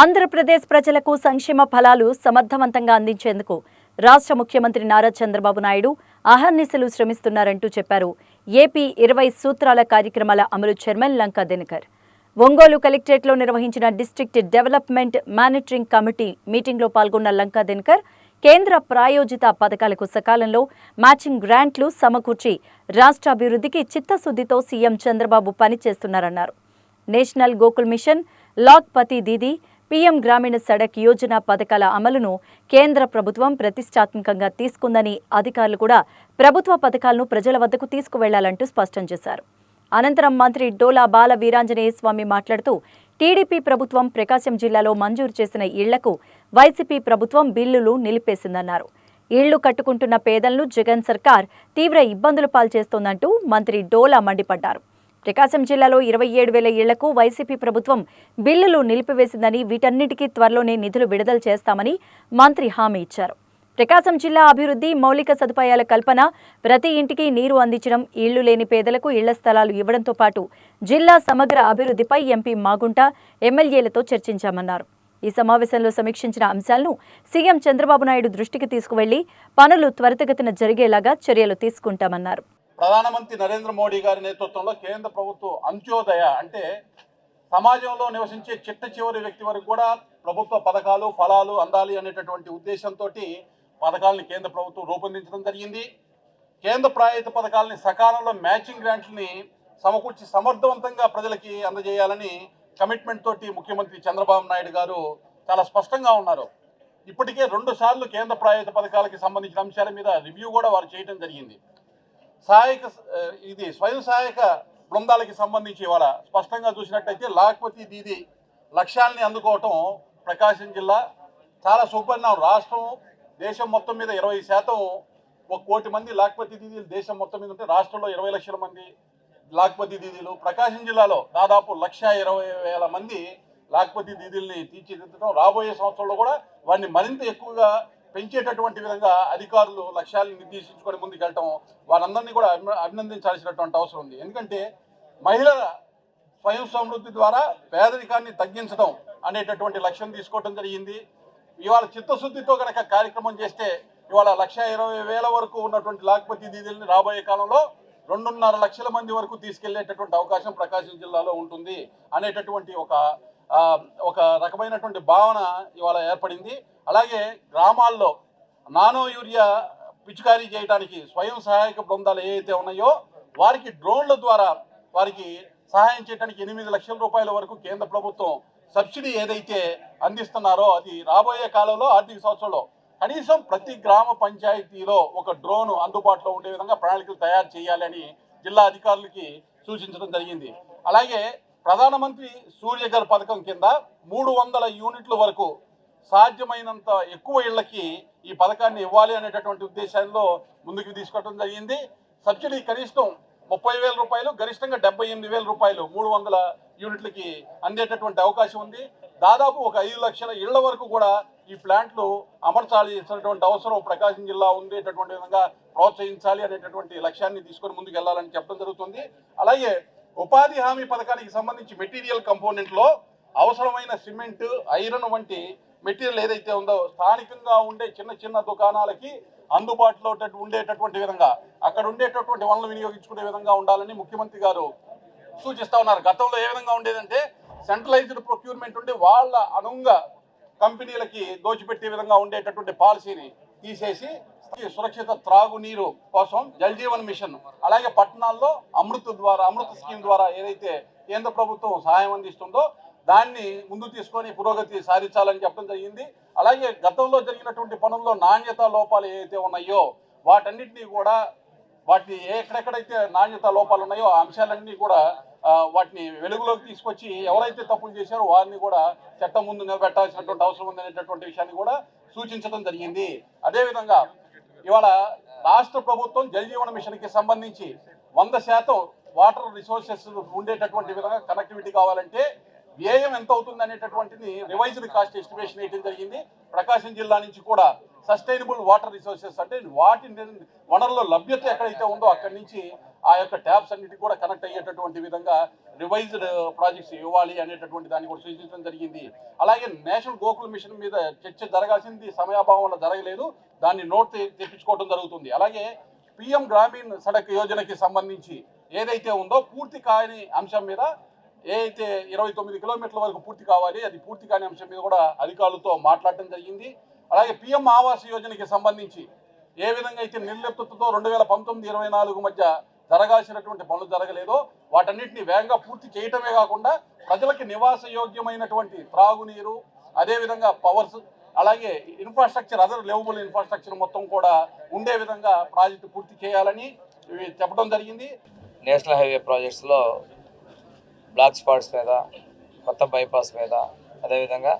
ఆంధ్రప్రదేశ్ ప్రజలకు సంక్షేమ ఫలాలు సమర్థవంతంగా అందించేందుకు రాష్ట్ర ముఖ్యమంత్రి నారా చంద్రబాబు నాయుడు అహర్నిశలు శ్రమిస్తున్నారంటూ చెప్పారు. ఏపీ ఇరవై సూత్రాల కార్యక్రమాల అమలు చైర్మన్ లంకా దినకర్. ఒంగోలు కలెక్టరేట్లో నిర్వహించిన డిస్టిక్ట్ డెవలప్మెంట్ మానిటరింగ్ కమిటీ మీటింగ్లో పాల్గొన్న లంకా దినకర్ కేంద్ర ప్రాయోజిత పథకాలకు సకాలంలో మ్యాచింగ్ గ్రాంట్లు సమకూర్చి రాష్ట్ర అభివృద్ధికి చిత్తశుద్ధితో CM Chandrababu పనిచేస్తున్నారన్నారు. National Gokul mission Lakhpati PM Gramin Sadak Yojana పథకాల అమలును కేంద్ర ప్రభుత్వం ప్రతిష్టాత్మకంగా తీసుకుందని అధికారులు కూడా ప్రభుత్వ పథకాలను ప్రజల వద్దకు తీసుకువెళ్ళాలంటూ స్పష్టం చేశారు. అనంతరం మంత్రి డోలా బాల వీరాంజనేయ స్వామి మాట్లాడుతూ టీడీపీ ప్రభుత్వం ప్రకాశం జిల్లాలో మంజూరు చేసిన ఇళ్ళకు వైసీపీ ప్రభుత్వం బిల్లులు నిలిపేసిందన్నారు. ఇళ్ళు కట్టుకుంటున్న పేదలను జగన్ సర్కార్ తీవ్ర ఇబ్బందులు పాల్చేస్తోందంటూ మంత్రి డోలా మండిపడ్డారు. ప్రకాశం జిల్లాలో ఇరవై ఏడు వేల ఇళ్ళకు వైసీపీ ప్రభుత్వం బిల్లులు నిలిపివేసిందని వీటన్నిటికీ త్వరలోనే నిధులు విడుదల చేస్తామని మంత్రి హామీ ఇచ్చారు. ప్రకాశం జిల్లా అభివృద్ధి మౌలిక సదుపాయాల కల్పన ప్రతి ఇంటికి నీరు అందించడం ఇళ్ళు లేని పేదలకు ఇళ్ళ స్థలాలు ఇవ్వడంతో పాటు జిల్లా సమగ్ర అభివృద్ధిపై ఎంపీ మాగుంట ఎమ్మెల్యేలతో చర్చించామన్నారు. ఈ సమావేశంలో సమీక్షించిన అంశాలను సీఎం చంద్రబాబు నాయుడు దృష్టికి తీసుకువెళ్ళి పనులు త్వరితగతిన జరిగేలాగా చర్యలు తీసుకుంటామన్నారు. ప్రధానమంత్రి నరేంద్ర మోడీ గారి నేతృత్వంలో కేంద్ర ప్రభుత్వం అంత్యోదయ అంటే సమాజంలో నివసించే చిట్ట చివరి వ్యక్తి వరకు కూడా ప్రభుత్వ పథకాలు ఫలాలు అందాలి అనేటటువంటి ఉద్దేశంతో పథకాలను కేంద్ర ప్రభుత్వం రూపొందించడం జరిగింది. కేంద్ర ప్రాయత పథకాలని సకాలంలో మ్యాచింగ్ గ్రాంట్లని సమకూర్చి సమర్థవంతంగా ప్రజలకి అందజేయాలని కమిట్మెంట్ తోటి ముఖ్యమంత్రి చంద్రబాబు నాయుడు గారు చాలా స్పష్టంగా ఉన్నారు. ఇప్పటికే రెండు సార్లు కేంద్ర ప్రాయత పథకాలకి సంబంధించిన అంశాల మీద రివ్యూ కూడా వారు చేయడం జరిగింది. సహాయక ఇది స్వయం సహాయక బృందాలకి సంబంధించి ఇవాళ స్పష్టంగా చూసినట్టయితే లాక్పతి దీది లక్ష్యాల్ని అందుకోవటం ప్రకాశం జిల్లా చాలా సుపరిణామం. రాష్ట్రం దేశం మొత్తం మీద ఇరవై శాతం ఒక కోటి మంది లాక్పతి దీదీలు దేశం మొత్తం మీద ఉంటే రాష్ట్రంలో ఇరవై లక్షల మంది లాక్పతి దీదీలు. ప్రకాశం జిల్లాలో దాదాపు లక్ష ఇరవై వేల మంది లాక్పతి దీదీల్ని తీర్చిదిద్దడం రాబోయే సంవత్సరంలో కూడా వారిని మరింత ఎక్కువగా పెంచేటటువంటి విధంగా అధికారులు లక్ష్యాలను నిర్దేశించుకొని ముందుకెళ్ళటం వారందరినీ కూడా అభినందించాల్సినటువంటి అవసరం ఉంది. ఎందుకంటే మహిళల స్వయం సమృద్ధి ద్వారా పేదరికాన్ని తగ్గించడం అనేటటువంటి లక్ష్యం తీసుకోవడం జరిగింది. ఇవాళ చిత్తశుద్ధితో కనుక కార్యక్రమం చేస్తే ఇవాళ లక్ష ఇరవై వేల వరకు ఉన్నటువంటి లాక్పతి దీదీలని రాబోయే కాలంలో రెండున్నర లక్షల మంది వరకు తీసుకెళ్ళేటటువంటి అవకాశం ప్రకాశం జిల్లాలో ఉంటుంది అనేటటువంటి ఒక ఒక రకమైనటువంటి భావన ఇవాళ ఏర్పడింది. అలాగే గ్రామాల్లో నానో యూరియా పిచికారీ చేయడానికి స్వయం సహాయక బృందాలు ఏవైతే ఉన్నాయో వారికి డ్రోన్ల ద్వారా వారికి సహాయం చేయడానికి ఎనిమిది లక్షల రూపాయల వరకు కేంద్ర ప్రభుత్వం సబ్సిడీ ఏదైతే అందిస్తున్నారో అది రాబోయే కాలంలో ఆర్థిక సంవత్సరంలో కనీసం ప్రతి గ్రామ పంచాయతీలో ఒక డ్రోన్ అందుబాటులో ఉండే విధంగా ప్రణాళికలు తయారు చేయాలని జిల్లా అధికారులకి సూచించడం జరిగింది. అలాగే ప్రధానమంత్రి సూర్యఘర్ పథకం కింద మూడు వందల యూనిట్ల వరకు సాధ్యమైనంత ఎక్కువ ఇళ్ళకి ఈ పథకాన్ని ఇవ్వాలి అనేటటువంటి ఉద్దేశంలో ముందుకు తీసుకోవడం జరిగింది. సబ్సిడీ కనిష్టం ముప్పై వేల రూపాయలు గరిష్టంగా డెబ్బై ఎనిమిది వేల రూపాయలు మూడు వందల యూనిట్లకి అందేటటువంటి అవకాశం ఉంది. దాదాపు ఒక ఐదు లక్షల ఇళ్ళ వరకు కూడా ఈ ప్లాంట్లు అమర్చాల్సినటువంటి అవసరం ప్రకాశం జిల్లా ఉండేటటువంటి విధంగా ప్రోత్సహించాలి అనేటటువంటి లక్ష్యాన్ని తీసుకొని ముందుకు వెళ్ళాలని చెప్పడం జరుగుతుంది. అలాగే ఉపాధి హామీ పథకానికి సంబంధించి మెటీరియల్ కంపోనెంట్లో అవసరమైన సిమెంట్ ఐరన్ వంటి మెటీరియల్ ఏదైతే ఉందో స్థానికంగా ఉండే చిన్న చిన్న దుకాణాలకి అందుబాటులో ఉండేటటువంటి విధంగా అక్కడ ఉండేటటువంటి వనరులు వినియోగించుకునే విధంగా ఉండాలని ముఖ్యమంత్రి గారు సూచిస్తా ఉన్నారు. గతంలో ఏ విధంగా ఉండేదంటే సెంట్రలైజ్డ్ ప్రొక్యూర్మెంట్ ఉండి వాళ్ళ అనుంగా కంపెనీలకి దోచిపెట్టే విధంగా ఉండేటటువంటి పాలసీని తీసేసి సురక్షిత త్రాగునీరు కోసం జల్ జీవన్ మిషన్ అలాగే పట్టణాల్లో అమృత్ ద్వారా అమృత్ స్కీమ్ ద్వారా ఏదైతే కేంద్ర ప్రభుత్వం సహాయం అందిస్తుందో దాన్ని ముందు తీసుకొని పురోగతి సాధించాలని చెప్పడం జరిగింది. అలాగే గతంలో జరిగినటువంటి పనుల్లో నాణ్యత లోపాలు ఏవైతే ఉన్నాయో వాటన్నిటినీ కూడా వాటిని ఎక్కడెక్కడైతే నాణ్యత లోపాలు ఉన్నాయో ఆ అంశాలన్నీ కూడా వాటిని వెలుగులోకి తీసుకొచ్చి ఎవరైతే తప్పులు చేశారో వారిని కూడా చట్టం ముందు నిలబెట్టాల్సినటువంటి అవసరం ఉంది అనేటటువంటి విషయాన్ని కూడా సూచించడం జరిగింది. అదేవిధంగా ఇవాళ రాష్ట్ర ప్రభుత్వం జల్ జీవన మిషన్కి సంబంధించి వంద శాతం వాటర్ రిసోర్సెస్ ఉండేటటువంటి విధంగా కనెక్టివిటీ కావాలంటే వ్యయం ఎంత అవుతుంది అనేటటువంటిది రివైజ్డ్ కాస్ట్ ఎస్టిమేషన్ వేయడం జరిగింది. ప్రకాశం జిల్లా నుంచి కూడా సస్టైనబుల్ వాటర్ రిసోర్సెస్ అంటే వాటి వనరుల లభ్యత ఎక్కడైతే ఉందో అక్కడి నుంచి ఆ యొక్క ట్యాబ్స్ అన్నిటికి కూడా కనెక్ట్ అయ్యేటటువంటి విధంగా రివైజ్డ్ ప్రాజెక్ట్స్ ఇవ్వాలి అనేటటువంటి దాన్ని కూడా సూచించడం జరిగింది. అలాగే నేషనల్ గోకుల్ మిషన్ మీద చర్చ జరగాల్సింది సమయాభావం వల్ల జరగలేదు. దాన్ని నోట్ తెప్పించుకోవడం జరుగుతుంది. అలాగే పిఎం గ్రామీణ సడక్ యోజనకి సంబంధించి ఏదైతే ఉందో పూర్తి కాని అంశం మీద ఏదైతే ఇరవై తొమ్మిది కిలోమీటర్ల వరకు పూర్తి కావాలి అది పూర్తి కాని అంశం మీద కూడా అధికారులతో మాట్లాడటం జరిగింది. అలాగే పిఎం ఆవాస్ యోజనకి సంబంధించి ఏ విధంగా అయితే నిర్లిప్తతో రెండు వేల పంతొమ్మిది ఇరవై నాలుగు మధ్య జరగాల్సినటువంటి పనులు జరగలేదో వాటన్నిటిని వేగంగా పూర్తి చేయటమే కాకుండా ప్రజలకి నివాస యోగ్యమైనటువంటి త్రాగునీరు అదేవిధంగా పవర్స్ అలాగే ఇన్ఫ్రాస్ట్రక్చర్ అదర్ లెవబుల్ ఇన్ఫ్రాస్ట్రక్చర్ మొత్తం కూడా ఉండే విధంగా ప్రాజెక్టు పూర్తి చేయాలని ఇవి చెప్పడం జరిగింది. నేషనల్ హైవే ప్రాజెక్ట్స్లో బ్లాక్ స్పాట్స్ మీద కొత్త బైపాస్ మీద అదేవిధంగా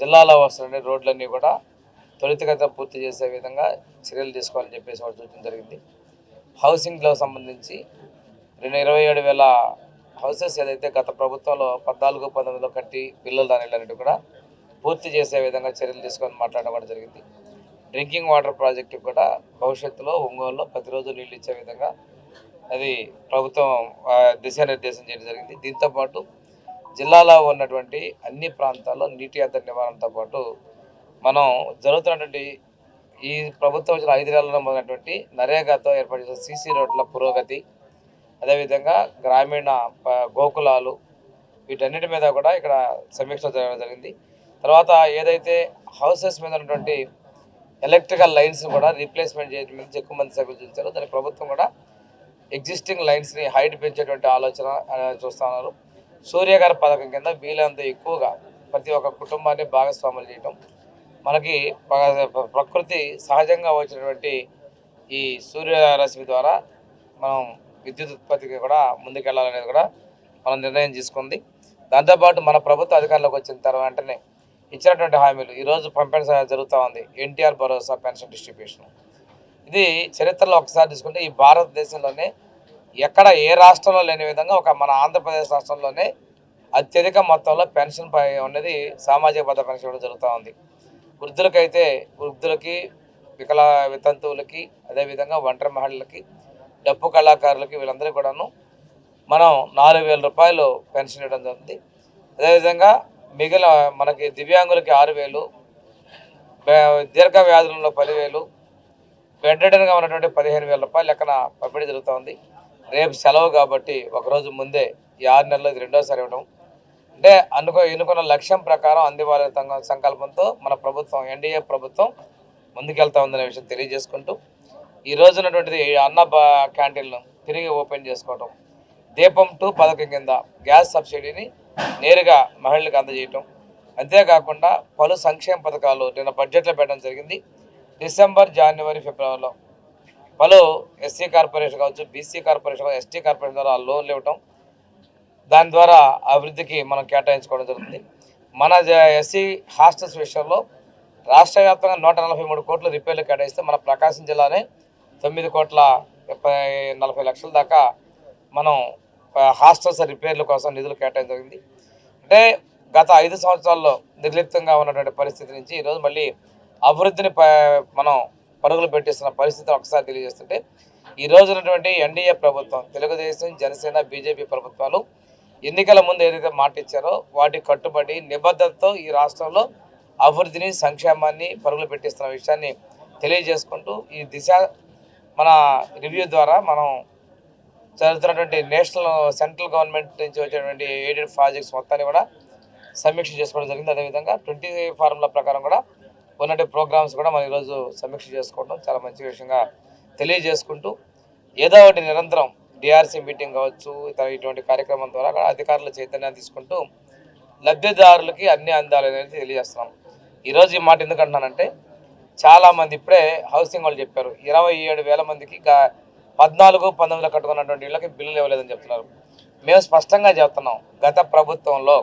జిల్లాలో వస్తున్న రోడ్లన్నీ కూడా త్వరితగతిన పూర్తి చేసే విధంగా చర్యలు తీసుకోవాలని చెప్పేసి వాళ్ళు సూచన జరిగింది. హౌసింగ్లో సంబంధించి రెండు ఇరవై ఏడు వేల హౌసెస్ ఏదైతే గత ప్రభుత్వంలో పద్నాలుగు పంతొమ్మిదిలో కట్టి పిల్లలు దానిలన్నిటి కూడా పూర్తి చేసే విధంగా చర్యలు తీసుకొని మాట్లాడడం కూడా జరిగింది. డ్రింకింగ్ వాటర్ ప్రాజెక్టు కూడా భవిష్యత్తులో ఒంగోలులో ప్రతిరోజు నీళ్ళు ఇచ్చే విధంగా అది ప్రభుత్వం దిశానిర్దేశం చేయడం జరిగింది. దీంతోపాటు జిల్లాలో ఉన్నటువంటి అన్ని ప్రాంతాల్లో నీటి ఎద్దడి నివారణతో పాటు మనం జరుగుతున్నటువంటి ఈ ప్రభుత్వం వచ్చిన ఐదు నెలల్లో మొదలైనటువంటి నరేగాతో ఏర్పాటు చేసిన సీసీ రోడ్ల పురోగతి అదేవిధంగా గ్రామీణ గోకులాలు వీటన్నిటి మీద కూడా ఇక్కడ సమీక్ష జరగడం జరిగింది. తర్వాత ఏదైతే హౌసెస్ మీద ఉన్నటువంటి ఎలక్ట్రికల్ లైన్స్ కూడా రీప్లేస్మెంట్ చేయడం మీద ఎక్కువ మంది సభ్యులు చూశారు దాని ప్రభుత్వం కూడా ఎగ్జిస్టింగ్ లైన్స్ని హైట్ పెంచేటువంటి ఆలోచన చూస్తున్నారు చూస్తా ఉన్నారు. సూర్యగారి పథకం కింద వీలంత ఎక్కువగా ప్రతి ఒక్క కుటుంబాన్ని భాగస్వాములు చేయటం. మనకి ప్రకృతి సహజంగా వచ్చినటువంటి ఈ సూర్యరశ్మి ద్వారా మనం విద్యుత్ ఉత్పత్తికి కూడా ముందుకెళ్ళాలనేది కూడా మనం నిర్ణయం తీసుకుంది. దాంతోపాటు మన ప్రభుత్వ అధికారంలోకి వచ్చిన తర్వాత వెంటనే ఇచ్చినటువంటి హామీలు ఈరోజు పంపిణీ జరుగుతూ ఉంది. ఎన్టీఆర్ భరోసా పెన్షన్ డిస్ట్రిబ్యూషన్. ఇది చరిత్రలో ఒకసారి తీసుకుంటే ఈ భారతదేశంలోనే ఎక్కడ ఏ రాష్ట్రంలో లేని విధంగా ఒక మన ఆంధ్రప్రదేశ్ రాష్ట్రంలోనే అత్యధిక మొత్తంలో పెన్షన్ పై ఉన్నది సామాజిక భద్రత పెన్షన్ ఇవ్వడం జరుగుతూ ఉంది. వృద్ధులకైతే వృద్ధులకి వికల వితంతువులకి అదేవిధంగా ఒంటరి మహిళలకి డప్పు కళాకారులకి వీళ్ళందరికీ కూడాను మనం నాలుగు వేల రూపాయలు పెన్షన్ ఇవ్వడం జరుగుతుంది అదేవిధంగా మిగిలిన మనకి దివ్యాంగులకి ఆరు వేలు దీర్ఘ వ్యాధులలో పదివేలు ఫెడరేటర్గా ఉన్నటువంటి పదిహేను వేల రూపాయలు లెక్కన పంపిణీ జరుగుతోంది. రేపు సెలవు కాబట్టి ఒకరోజు ముందే ఈ ఆరు నెలలు ఇది రెండోసారి ఇవ్వడం అంటే అనుకో ఎన్నుకున్న లక్ష్యం ప్రకారం అందివ్వాలనే సంకల్పంతో మన ప్రభుత్వం ఎన్డీఏ ప్రభుత్వం ముందుకెళ్తా ఉందనే విషయం తెలియజేసుకుంటూ ఈ రోజు ఉన్నటువంటిది అన్న క్యాంటీన్లు తిరిగి ఓపెన్ చేసుకోవడం దీపం టూ పథకం కింద గ్యాస్ సబ్సిడీని నేరుగా మహిళలకు అందజేయటం. అంతేకాకుండా పలు సంక్షేమ పథకాలు నిన్న బడ్జెట్లో పెట్టడం జరిగింది. డిసెంబర్ జనవరి ఫిబ్రవరిలో. పలు ఎస్సీ కార్పొరేషన్ కావచ్చు బీసీ కార్పొరేషన్ కావచ్చు ఎస్టీ కార్పొరేషన్ ద్వారా లోన్లు ఇవ్వటం దాని ద్వారా అభివృద్ధికి మనం కేటాయించుకోవడం జరుగుతుంది. మన ఎస్సీ హాస్టల్స్ విషయంలో రాష్ట్ర వ్యాప్తంగా నూట నలభై మూడు కోట్ల రిపేర్లు కేటాయిస్తే మన ప్రకాశం జిల్లానే తొమ్మిది కోట్ల ముప్పై నలభై లక్షల దాకా మనం హాస్టల్స్ రిపేర్ల కోసం నిధులు కేటాయించడం జరిగింది. అంటే గత ఐదు సంవత్సరాల్లో నిర్లిప్తంగా ఉన్నటువంటి పరిస్థితి నుంచి ఈరోజు మళ్ళీ అభివృద్ధిని ప- మనం పరుగులు పెట్టిస్తున్న పరిస్థితిని ఒకసారి తెలియజేస్తుంటే ఈ రోజునటువంటి ఉన్నటువంటి ఎన్డీఏ ప్రభుత్వం తెలుగుదేశం జనసేన బీజేపీ ప్రభుత్వాలు ఎన్నికల ముందు ఏదైతే మాట ఇచ్చారో వాటి కట్టుబడి నిబద్ధతతో ఈ రాష్ట్రంలో అభివృద్ధిని సంక్షేమాన్ని పరుగులు పెట్టిస్తున్న విషయాన్ని తెలియజేసుకుంటూ ఈ దిశ మన రివ్యూ ద్వారా మనం జరుగుతున్నటువంటి నేషనల్ సెంట్రల్ గవర్నమెంట్ నుంచి వచ్చేటువంటి ఎయిడెడ్ ప్రాజెక్ట్స్ మొత్తాన్ని కూడా సమీక్ష చేసుకోవడం జరిగింది. అదేవిధంగా ట్వంటీ ఫార్ములా ప్రకారం కూడా ఉన్నటువంటి ప్రోగ్రామ్స్ కూడా మనం ఈరోజు సమీక్ష చేసుకోవడం చాలా మంచి విషయంగా తెలియజేసుకుంటూ ఏదో ఒకటి నిరంతరం డిఆర్సీ మీటింగ్ కావచ్చు ఇతర ఇటువంటి కార్యక్రమం ద్వారా కూడా అధికారుల చైతన్యాన్ని తీసుకుంటూ లబ్ధిదారులకి అన్ని అందాలనేది తెలియజేస్తున్నాం. ఈరోజు ఈ మాట ఎందుకంటున్నానంటే చాలామంది ఇప్పుడే హౌసింగ్ వాళ్ళు చెప్పారు ఇరవై ఏడు వేల మందికి పద్నాలుగు పంతొమ్మిదిలో కట్టుకున్నటువంటి ఇళ్ళకి బిల్లులు ఇవ్వలేదని చెప్తున్నారు. మేము స్పష్టంగా చెప్తున్నాం గత ప్రభుత్వంలో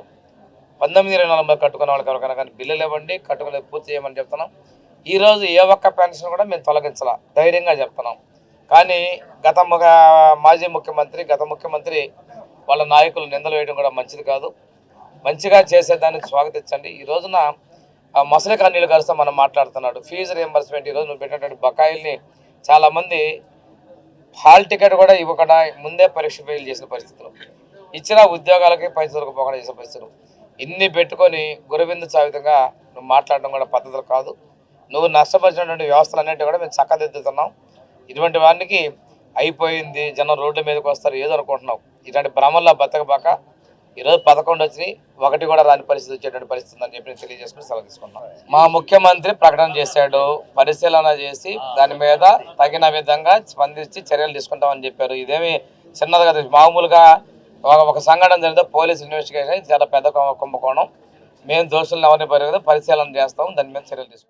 పంతొమ్మిది ఇరవై నాలుగులో కట్టుకున్న వాళ్ళకి ఎవరికైనా కానీ బిల్లులు ఇవ్వండి కట్టుకునే పూర్తి చేయమని చెప్తున్నాం. ఈరోజు ఏ ఒక్క పెన్షన్ కూడా మేము తొలగించాల ధైర్యంగా చెప్తున్నాం. కానీ గత మాజీ ముఖ్యమంత్రి గత ముఖ్యమంత్రి వాళ్ళ నాయకులు నిందలు వేయడం కూడా మంచిది కాదు. మంచిగా చేసేదానికి స్వాగతించండి. ఈ రోజున ఆ మొసలి కన్నీళ్ళు కలిస్తే మనం మాట్లాడుతున్నాడు. ఫీజు రియంబర్స్మెంట్ ఈరోజు నువ్వు పెట్టినటువంటి బకాయిల్ని చాలామంది హాల్ టికెట్ కూడా ఇవ్వకుండా ముందే పరీక్ష ఫెయిల్ చేసిన పరిస్థితులు. ఇచ్చిన ఉద్యోగాలకి పైసలకు పోకుండా చేసిన పరిస్థితులు. ఇన్ని పెట్టుకొని గురవిందు సావితంగా నువ్వు మాట్లాడడం కూడా పద్ధతులు కాదు. నువ్వు నష్టపరిచినటువంటి వ్యవస్థలు అనేవి కూడా మేము చక్కదిద్దుతున్నాం. ఇటువంటి వారికి అయిపోయింది జనం రోడ్ల మీదకి వస్తారు ఏదో అనుకుంటున్నావు. ఇలాంటి భ్రమల్లో బతకబాక ఈరోజు పదకొండు వచ్చినాయి ఒకటి కూడా రాని పరిస్థితి వచ్చేటువంటి పరిస్థితి అని చెప్పి తెలియజేసుకుని సెలవు తీసుకున్నాం మా ముఖ్యమంత్రి ప్రకటన చేశాడు పరిశీలన చేసి దాని మీద తగిన విధంగా స్పందించి చర్యలు తీసుకుంటామని చెప్పారు. ఇదేమి చిన్నది కదా మామూలుగా ఒక- ఒక సంఘటన జరిగితే పోలీస్ ఇన్వెస్టిగేషన్ చాలా పెద్ద కుంభకోణం. మేము దోషులను ఎవరిని పరిగెదు పరిశీలన చేస్తాం. దాని మీద చర్యలు తీసుకుంటాం